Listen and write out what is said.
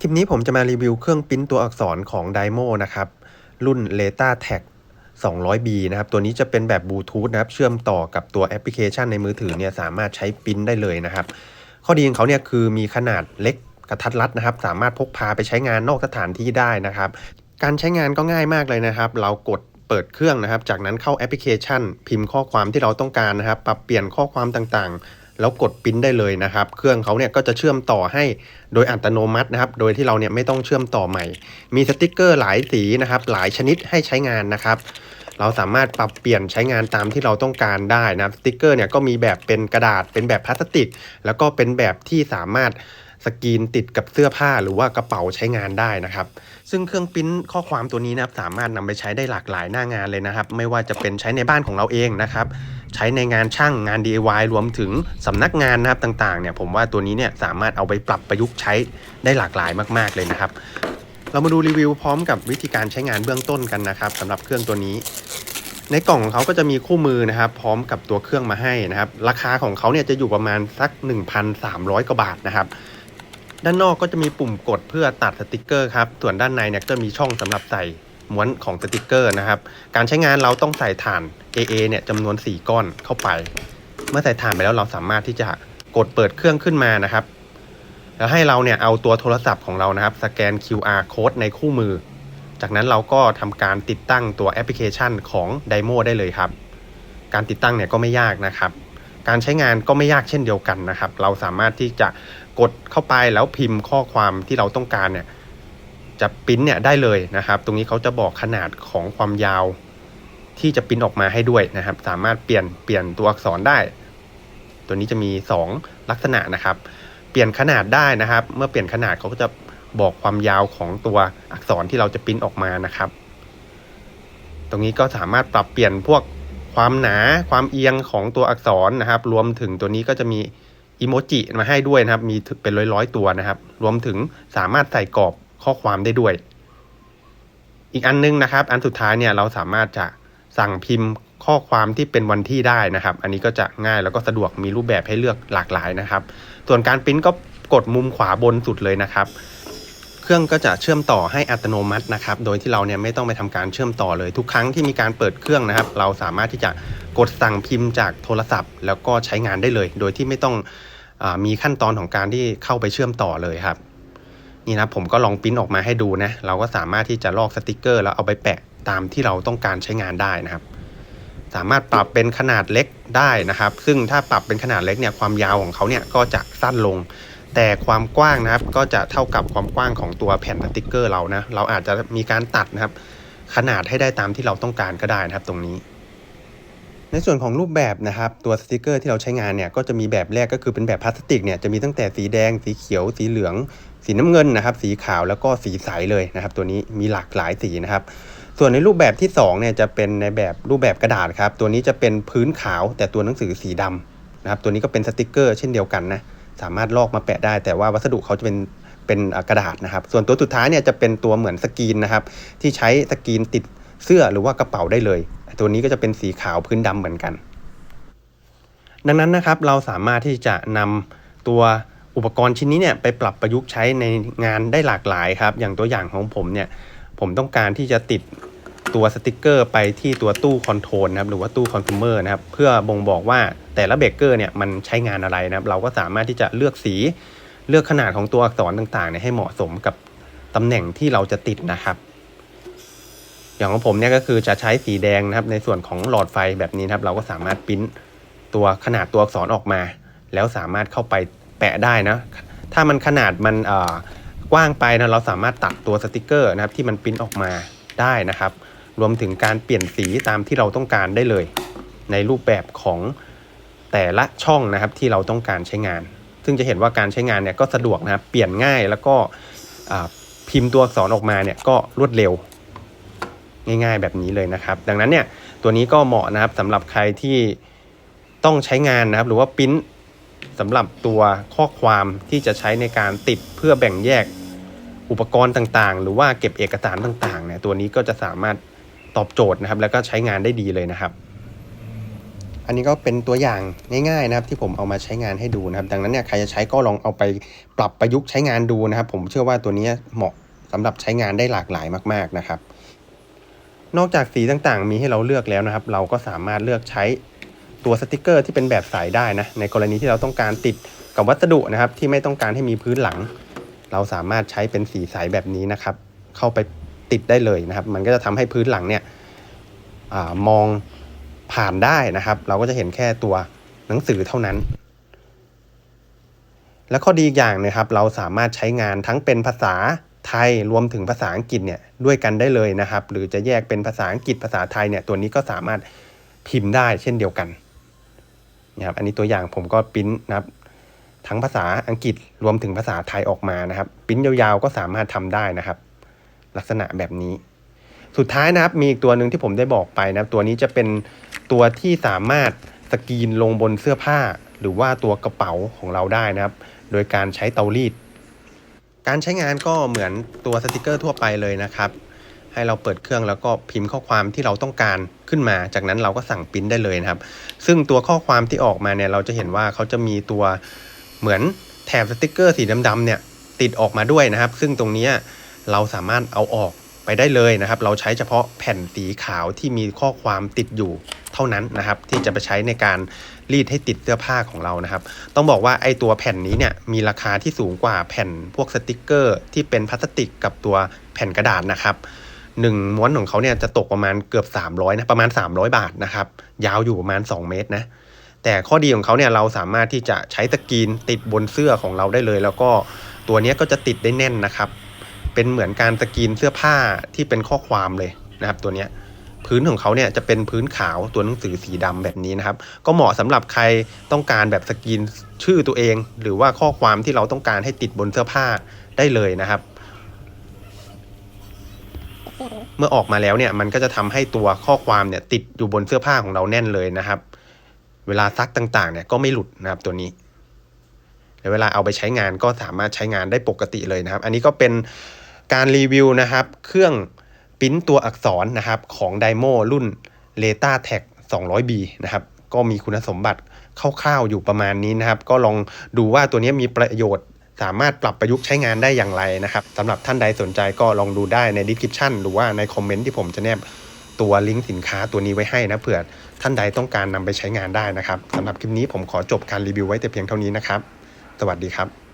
คลิปนี้ผมจะมารีวิวเครื่องปิ้นตัวอักษรของ d i m o นะครับ รุ่น l e t a Tag 200B นะครับ ตัวนี้จะเป็นแบบบลูทูธนะครับ เชื่อมต่อกับตัวแอปพลิเคชันในมือถือเนี่ยสามารถใช้ปิ้นได้เลยนะครับ ข้อดีของเขาเนี่ยคือมีขนาดเล็กกระทัดรัดนะครับ สามารถพกพาไปใช้งานนอกสถานที่ได้นะครับ การใช้งานก็ง่ายมากเลยนะครับ เรากดเปิดเครื่องนะครับ จากนั้นเข้าแอปพลิเคชัน พิมพ์ข้อความที่เราต้องการนะครับ ปรับเปลี่ยนข้อความต่างๆ แล้วกดปิ้นได้เลยนะครับ เครื่องเขาเนี่ยก็จะเชื่อมต่อให้โดยอัตโนมัตินะครับ โดยที่เราเนี่ยไม่ต้องเชื่อมต่อใหม่ มีสติกเกอร์หลายสีนะครับ หลายชนิดให้ใช้งานนะครับ เราสามารถปรับเปลี่ยนใช้งานตามที่เราต้องการได้นะสติกเกอร์เนี่ยก็มีแบบเป็นกระดาษ เป็นแบบพลาสติก แล้วก็เป็นแบบที่สามารถ สกรีนติดกับเสื้อผ้าหรือว่ากระเป๋าใช้งานได้นะครับ ซึ่งเครื่องปริ้นข้อความตัวนี้นะครับสามารถนำไปใช้ได้หลากหลายหน้างานเลยนะครับ ไม่ว่าจะเป็นใช้ในบ้านของเราเองนะครับ ใช้ในงานช่างงาน DIY รวมถึงสำนักงานนะครับต่างๆเนี่ยผมว่าตัวนี้เนี่ยสามารถเอาไปปรับประยุกต์ใช้ได้หลากหลายมากๆเลยนะครับ เรามาดูรีวิวพร้อมกับวิธีการใช้งานเบื้องต้นกันนะครับสำหรับเครื่องตัวนี้ในกล่องของเขาก็จะมีคู่มือนะครับ พร้อมกับตัวเครื่องมาให้นะครับ ราคาของเขาเนี่ยจะอยู่ประมาณสัก 1,300กว่าบาทนะครับ ด้านนอกก็จะมีปุ่มกดเพื่อตัดสติกเกอร์ครับ ส่วนด้านในเนี่ยก็จะมีช่องสำหรับใส่ม้วนของสติกเกอร์นะครับ การใช้งานเราต้องใส่ถ่าน AA เนี่ยจำนวน 4 ก้อนเข้าไป เมื่อใส่ถ่านไปแล้วเราสามารถที่จะกดเปิดเครื่องขึ้นมานะครับ แล้วให้เราเนี่ยเอาตัวโทรศัพท์ของเรานะครับ สแกน QR code ในคู่มือ จากนั้นเราก็ทำการติดตั้งตัวแอปพลิเคชันของ d i m o ได้เลยครับ การติดตั้งเนี่ยก็ไม่ยากนะครับ การใช้งานก็ไม่ยากเช่นเดียวกันนะครับ เราสามารถที่จะกดเข้าไปแล้วพิมพ์ข้อความที่เราต้องการเนี่ยจะปริ้นเนี่ยได้เลยนะครับ ตรงนี้เขาจะบอกขนาดของความยาวที่จะปริ้นออกมาให้ด้วยนะครับ สามารถเปลี่ยนเปลี่ยนตัวอักษรได้ ตัวนี้จะมี 2 ลักษณะนะครับ เปลี่ยนขนาดได้นะครับ เมื่อเปลี่ยนขนาดเขาก็จะบอกความยาวของตัวอักษรที่เราจะปริ้นออกมานะครับ ตรงนี้ก็สามารถปรับเปลี่ยนพวก ความหนาความเอียงของตัวอักษรนะครับ รวมถึงตัวนี้ก็จะมีอีโมจิมาให้ด้วยนะครับ มีเป็นร้อยๆตัวนะครับ รวมถึงสามารถใส่กรอบข้อความได้ด้วย อีกอันนึงนะครับ อันสุดท้ายเนี่ยเราสามารถจะสั่งพิมพ์ข้อความที่เป็นวันที่ได้นะครับ อันนี้ก็จะง่ายแล้วก็สะดวกมีรูปแบบให้เลือกหลากหลายนะครับ ส่วนการปริ้นก็กดมุมขวาบนสุดเลยนะครับ เครื่องก็จะเชื่อมต่อให้อัตโนมัตินะครับ โดยที่เราเนี่ยไม่ต้องไปทำการเชื่อมต่อเลยทุกครั้งที่มีการเปิดเครื่องนะครับ เราสามารถที่จะกดสั่งพิมพ์จากโทรศัพท์ แล้วก็ใช้งานได้เลย โดยที่ไม่ต้องอมีขั้นตอนของการที่เข้าไปเชื่อมต่อเลยครับ นี่นะผมก็ลองปริ้นออกมาให้ดูนะเราก็สามารถที่จะลอกสติกเกอร์ แล้วเอาไปแปะตามที่เราต้องการใช้งานได้นะครับ สามารถปรับเป็นขนาดเล็กได้นะครับ ซึ่งถ้าปรับเป็นขนาดเล็กเนี่ยความยาวของเขาเนี่ยก็จะสั้นลง แต่ความกว้างนะครับก็จะเท่ากับความกว้างของตัวแผ่นสติกเกอร์เรานะเราอาจจะมีการตัดนะครับ ขนาดให้ได้ตามที่เราต้องการก็ได้นะครับตรงนี้ ในส่วนของรูปแบบนะครับตัวสติกเกอร์ที่เราใช้งานเนี่ยก็จะมีแบบแรกก็คือเป็นแบบพลาสติกเนี่ยจะมีตั้งแต่สีแดง สีเขียว สีเหลือง สีน้ำเงินนะครับ สีขาวแล้วก็สีใสเลยนะครับ ตัวนี้มีหลากหลายสีนะครับส่วนในรูปแบบที่2เนี่ยจะเป็นในแบบรูปแบบกระดาษครับ ตัวนี้จะเป็นพื้นขาวแต่ตัวหนังสือสีดำนะครับ ตัวนี้ก็เป็นสติกเกอร์เช่นเดียวกันนะ สามารถลอกมาแปะได้ แต่ว่าวัสดุเขาจะเป็นเป็นกระดาษนะครับ ส่วนตัวสุดท้ายเนี่ยจะเป็นตัวเหมือนสกรีนนะครับ ที่ใช้สกรีนติดเสื้อหรือว่ากระเป๋าได้เลย ตัวนี้ก็จะเป็นสีขาวพื้นดำเหมือนกัน ดังนั้นนะครับเราสามารถที่จะนำตัวอุปกรณ์ชิ้นนี้เนี่ยไปปรับประยุกต์ใช้ในงานได้หลากหลายครับ อย่างตัวอย่างของผมเนี่ยผมต้องการที่จะติด ตัวสติกเกอร์ไปที่ตัวตู้คอนโทรลนะครับหรือว่าตู้คอน sumer นะครับเพื่อบ่งบอกว่าแต่ละเบรกเกอร์เนี่ยมันใช้งานอะไรนะครับเราก็สามารถที่จะเลือกสีเลือกขนาดของตัวอักษรต่างๆเนี่ยให้เหมาะสมกับตำแหน่งที่เราจะติดนะครับ อย่างของผมเนี่ยก็คือจะใช้สีแดงนะครับในส่วนของหลอดไฟแบบนี้นะครับ เราก็สามารถปริ้นตัวขนาดตัวอักษรออกมา แล้วสามารถเข้าไปแปะได้นะ ถ้ามันขนาดมันกว้างไปนะเราสามารถตัดตัวสติกเกอร์นะครับที่มันปริ้นออกมาได้นะครับ รวมถึงการเปลี่ยนสีตามที่เราต้องการได้เลย ในรูปแบบของแต่ละช่องนะครับที่เราต้องการใช้งาน ซึ่งจะเห็นว่าการใช้งานเนี่ยก็สะดวกนะครับ เปลี่ยนง่ายแล้วก็พิมพ์ตัวอักษรออกมาเนี่ยก็รวดเร็ว ง่ายๆแบบนี้เลยนะครับ ดังนั้นเนี่ยตัวนี้ก็เหมาะนะครับสำหรับใครที่ต้องใช้งานนะครับ หรือว่าปริ้นสำหรับตัวข้อความที่จะใช้ในการติดเพื่อแบ่งแยกอุปกรณ์ต่างๆ หรือว่าเก็บเอกสารต่างๆเนี่ยตัวนี้ก็จะสามารถ ตอบโจทย์นะครับ แล้วก็ใช้งานได้ดีเลยนะครับ อันนี้ก็เป็นตัวอย่างง่ายๆนะครับ ที่ผมเอามาใช้งานให้ดูนะครับ ดังนั้นเนี่ยใครจะใช้ก็ลองเอาไปปรับประยุกต์ใช้งานดูนะครับ ผมเชื่อว่าตัวนี้เหมาะสำหรับใช้งานได้หลากหลายมาก ๆนะครับ นอกจากสีต่างๆ มีให้เราเลือกแล้วนะครับ เราก็สามารถเลือกใช้ตัวสติกเกอร์ที่เป็นแบบใสได้นะ ในกรณีที่เราต้องการติดกับวัสดุนะครับ ที่ไม่ต้องการให้มีพื้นหลัง เราสามารถใช้เป็นสีใสแบบนี้นะครับ เข้าไป ติดได้เลยนะครับ มันก็จะทำให้พื้นหลังเนี่ยอมองผ่านได้นะครับ เราก็จะเห็นแค่ตัวหนังสือเท่านั้น และข้อดีอีกอย่างนะครับ เราสามารถใช้งานทั้งเป็นภาษาไทยรวมถึงภาษาอังกฤษเนี่ยด้วยกันได้เลยนะครับ หรือจะแยกเป็นภาษาอังกฤษภาษาไทยเนี่ยตัวนี้ก็สามารถพิมพ์ได้เช่นเดียวกันนะครับอันนี้ตัวอย่างผมก็ปริ้นนะครับทั้งภาษาอังกฤษรวมถึงภาษาไทยออกมานะครับปริ้นยาวๆก็สามารถทำได้นะครับ ลักษณะแบบนี้ สุดท้ายนะครับมีอีกตัวหนึ่งที่ผมได้บอกไปนะครับตัวนี้จะเป็นตัวที่สามารถสกรีนลงบนเสื้อผ้า หรือว่าตัวกระเป๋าของเราได้นะครับ โดยการใช้เตารีด การใช้งานก็เหมือนตัวสติกเกอร์ทั่วไปเลยนะครับ ให้เราเปิดเครื่องแล้วก็พิมพ์ข้อความที่เราต้องการขึ้นมา จากนั้นเราก็สั่งปริ้นได้เลยนะครับ ซึ่งตัวข้อความที่ออกมาเนี่ยเราจะเห็นว่าเขาจะมีตัวเหมือนแถบสติกเกอร์สีดำๆเนี่ยติดออกมาด้วยนะครับ ซึ่งตรงนี้ เราสามารถเอาออกไปได้เลยนะครับ เราใช้เฉพาะแผ่นสีขาวที่มีข้อความติดอยู่เท่านั้นนะครับ ที่จะไปใช้ในการรีดให้ติดเสื้อผ้าของเรานะครับ ต้องบอกว่าไอ้ตัวแผ่นนี้เนี่ยมีราคาที่สูงกว่าแผ่นพวกสติกเกอร์ ที่เป็นพลาสติกกับตัวแผ่นกระดาษนะครับหนึ่งม้วนของเขาเนี่ยจะตกประมาณเกือบ 300นะประมาณ 300 บาทนะครับ ยาวอยู่ประมาณ 2 เมตรนะแต่ข้อดีของเขาเนี่ยเราสามารถที่จะใช้ตะกรีนติดบนเสื้อของเราได้เลย แล้วก็ตัวนี้ก็จะติดได้แน่นนะครับ เป็นเหมือนการสกรีนเสื้อผ้าที่เป็นข้อความเลยนะครับ ตัวเนี้ยพื้นของเขาเนี่ยจะเป็นพื้นขาวตัวหนังสือสีดำแบบนี้นะครับ ก็เหมาะสำหรับใครต้องการแบบสกรีนชื่อตัวเอง หรือว่าข้อความที่เราต้องการให้ติดบนเสื้อผ้าได้เลยนะครับ เมื่อออกมาแล้วเนี่ยมันก็จะทำให้ตัวข้อความเนี่ยติดอยู่บนเสื้อผ้าของเราแน่นเลยนะครับ เวลาซักต่างๆเนี่ยก็ไม่หลุดนะครับตัวนี้แล้วเวลาเอาไปใช้งานก็สามารถใช้งานได้ปกติเลยนะครับ อันนี้ก็เป็น การรีวิวนะครับ เครื่องปิ้นตัวอักษรนะครับของ d ดโมรุ่น l e t a Tag 200B นะครับก็มีคุณสมบัติคร่าวๆอยู่ประมาณนี้นะครับ ก็ลองดูว่าตัวนี้มีประโยชน์สามารถปรับประยุกต์ใช้งานได้อย่างไรนะครับสำหรับท่านใดสนใจก็ลองดูได้ใน description หรือว่าในคอมเมนต์ที่ผมจะแนบตัวลิงก์สินค้าตัวนี้ไว้ให้นะเผื่อท่านใดต้องการนำไปใช้งานได้นะครับสำหรับคลิปนี้ผมขอจบการรีวิวไว้แต่เพียงเท่านี้นะครับ สวัสดีครับ